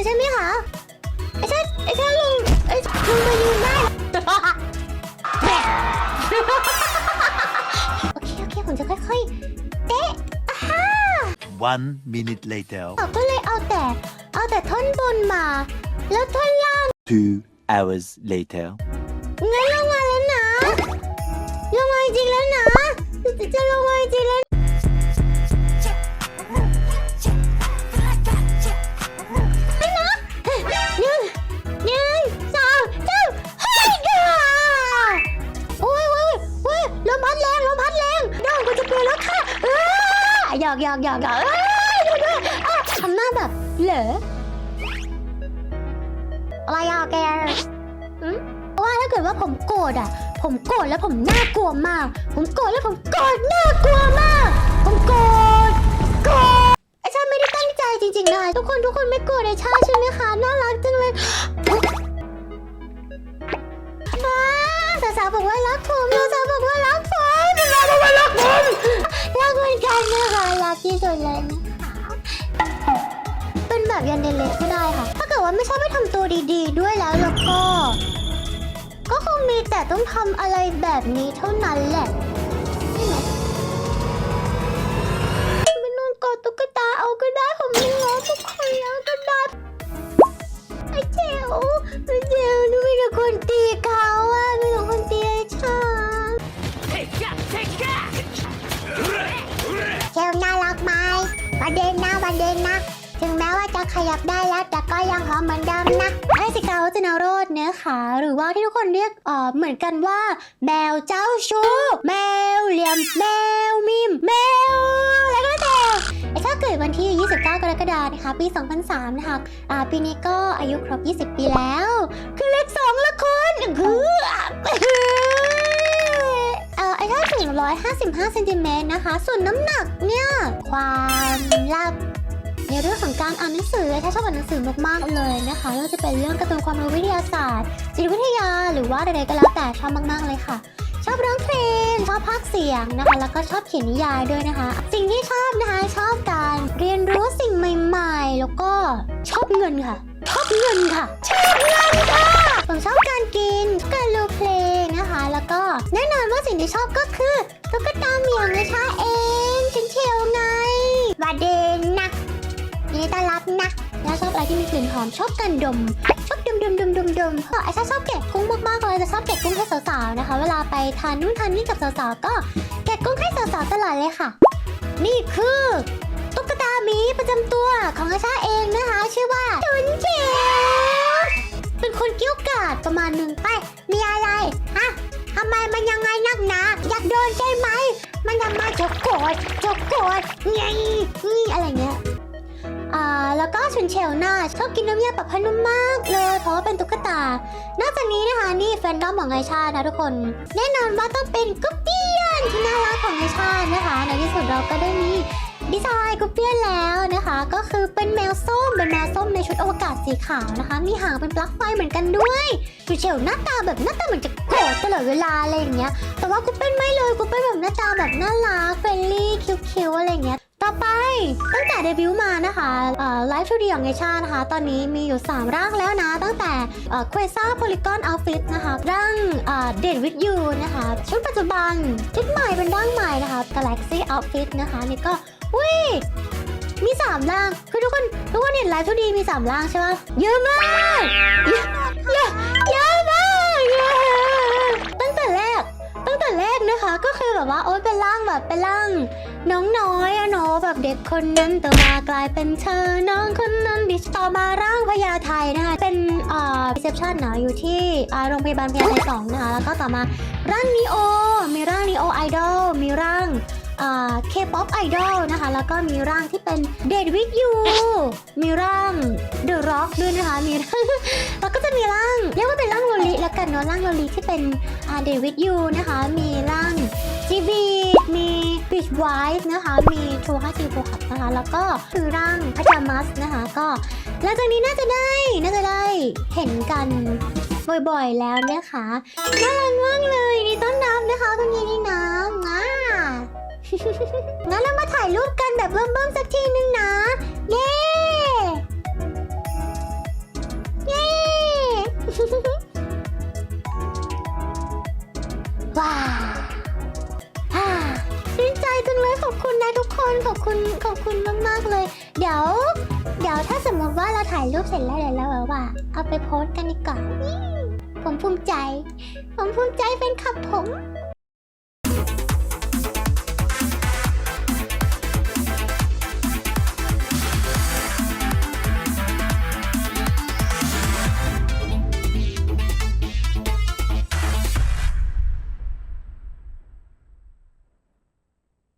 งใช่ไหมคะไอ้ชาไอ้ชาลงไอ้ลงมายืนได้โอเคโอเคผมจะค่อยๆเตะอ่าฮะ One minute later. ก็เลยเอาแต่ เอาแต่ท่อนบนมา แล้วท่อนล่าง Two hours later. งั้นลงมาแล้วนะลงมาจริงแล้วนะจะจะลงมาจริงแล้ว อกหยอกอยอกเอ้ยดูด้วยอะทำหน้าแบบ เหรออะไรอะแกอืมเพราะว่าถ้าเกิดว่าผมโกรธอะ ผมโกรธแล้วผมน่ากลัวมาก ผมโกรธแล้วผมโกรธน่ากลัวมาก ผมโกรธโกรธไอชาไม่ได้ตั้งใจจริงๆนะทุกคนทุกคนไม่โกรธไอชาใช่ไหมคะน่ารักจังเลย รักที่สุดเลยนะคะเป็นแบบยันเดเลก็ได้ค่ะ ถ้าเกิดว่าไม่ชอบไม่ทำตัวดีๆ ด้วยแล้วแล้วก็ ก็คงมีแต่ต้องทำอะไรแบบนี้เท่านั้นแหละ ขยับได้แล้วแต่ก็ยังหอมเหมือนเดิมนะไอสิกาวัจนาโรดเนะคะหรือว่าที่ทุกคนเรียกเออเหมือนกันว่าแมวเจ้าชู้แมวเหลี่ยมแมวมิมแมวแล้วก็แต่ไอ้ถ้าเกิดวันที่ 29 กรกฎาคมนะคะปี 2003 นะคะปีนี้ก็อายุครบ 20 ปีแล้ว คือเลขสองละคนคือเออไอ้ถ้าถึง 155 เซนติเมตรนะคะ ส่วนน้ำหนักเนี่ย ความลับ ในเรื่องของการอ่านหนังสือถ้าชอบอ่านหนังสือมากๆเลยนะคะไม่ว่าจะเป็นเรื่องการ์ตูนความรู้วิทยาศาสตร์ จิตวิทยาหรือว่าใดๆก็แล้วแต่ชอบมากๆเลยค่ะ ชอบร้องเพลงชอบพากย์เสียงนะคะ แล้วก็ชอบเขียนนิยายด้วยนะคะ สิ่งที่ชอบนะคะชอบการเรียนรู้สิ่งใหม่ๆ แล้วก็ชอบเงินค่ะ ชอบเงินค่ะชอบเงินค่ะผมชอบการกินชอบการดูเพลงนะคะ แล้วก็แน่นอนว่าสิ่งที่ชอบก็คือตุ๊กตา อะไรที่มีกลิ่นหอมชอบการดม ชอบดมดมดมดมดมก็ไอ้ชาชอบแกะกุ้งมากๆเลยจะชอบแกะกุ้งให้สาวๆนะคะ เวลาไปทานนู่นทานนี่กับสาวๆก็แกะกุ้งให้สาวๆตลอดเลยค่ะ นี่คือตุ๊กตาหมีประจำตัวของอาชาเองนะคะ ชื่อว่าจุนเฉียวเป็นคนเกี้ยวกาดประมาณหนึ่งไป มีอะไรฮะทำไมมันยังไงนักหนาอยากโดนใช่ไหม มันทำไมจะโกรธจะโกรธไงนี่อะไรเงี้ย อ่าแล้วก็ชุนเชลน่าชอบกินน้ำยาปรับผ้านุ่มมากเลยเพราะว่าเป็นตุ๊กตา นอกจากนี้นะคะนี่แฟนดอมของไอชานะทุกคน แน่นอนว่าต้องเป็นกุ๊ปเปียนที่น่ารักของไอชานะคะในที่สุดเราก็ได้มีดีไซน์กุ๊ปเปียนแล้วนะคะ ก็คือเป็นแมวส้มเป็นแมวส้มในชุดอวกาศสีขาวนะคะ มีหางเป็นปลั๊กไฟเหมือนกันด้วยชุนเชลหน้าตาแบบหน้าตาเหมือนจะโกรธตลอดเวลาอะไรอย่างเงี้ยแต่ว่ากูเป็นไม่เลยกูเป็นแบบหน้าตาแบบน่ารักเฟรนลี่คิ้วๆอะไรอย่างเงี้ย ต่อไปตั้งแต่เดบิวต์มานะคะไลฟ์ทูดีของเนชานะคะ ตอนนี้มีอยู่ 3 ร่างแล้วนะ ตั้งแต่เควซ่าโพลิกอนเอาฟิตนะคะ ร่างเดดวิดยูนะคะชุดปัจจุบัน ชุดใหม่เป็นร่างใหม่นะคะ Galaxy Outfit นะคะ นี่ก็วิมี 3 ร่าง คือทุกคน ทุกคนเห็นไลฟ์ทูดีมี 3 ร่างใช่ไหมเยอะมากเยอะเยอะเยอะมากเยอะตั้งแต่แรกตั้งแต่แรกนะคะ ก็คือแบบว่าโอ๊ยเป็นร่างแบบเป็นร่าง น้องน้อยอะเนาะแบบเด็กคนนั้นต่อมากลายเป็นเธอ น้องคนนั้นดิต่อมาร่างพญาไทนะคะเป็นอ่ารีเซพชันนะอยู่ที่อ่าโรงพยาบาลพญาไทสองนะคะแล้วก็ต่อมาร่างนีโอมีร่างนีโอไอดอลมีร่างอ่าเคป๊อปไอดอลนะคะ แล้วก็มีร่างที่เป็นเดดวิดยูมีร่างเดอะร็อกด้วยนะคะ มีร่างแล้วก็จะมีร่าง เรียกว่าเป็นร่างโลลิแล้วกันเนาะร่างโลลิที่เป็นเดวิดยูนะคะ มีร่างจีบีมี บิชไวท์นะคะ มีทูฮาจีโฟคับนะคะ แล้วก็คือร่างพจามัสนะคะ ก็หลังจากนี้น่าจะได้ น่าจะได้เห็นกันบ่อยๆแล้วนะคะน่ารักมากเลยนี่ต้นน้ำนะคะตรงนี้นี่นะง่างั้นเรามาถ่ายรูปกันแบบเบิ่มๆสักทีนึง ทุกคนขอบคุณขอบคุณมากๆเลย เดี๋ยว เดี๋ยวถ้าสมมติว่าเราถ่ายรูปเสร็จแล้วเดี๋ยวเราแบบว่า เอาไปโพสต์กันดีกว่าผมภูมิใจ ผมภูมิใจเป็นขับผม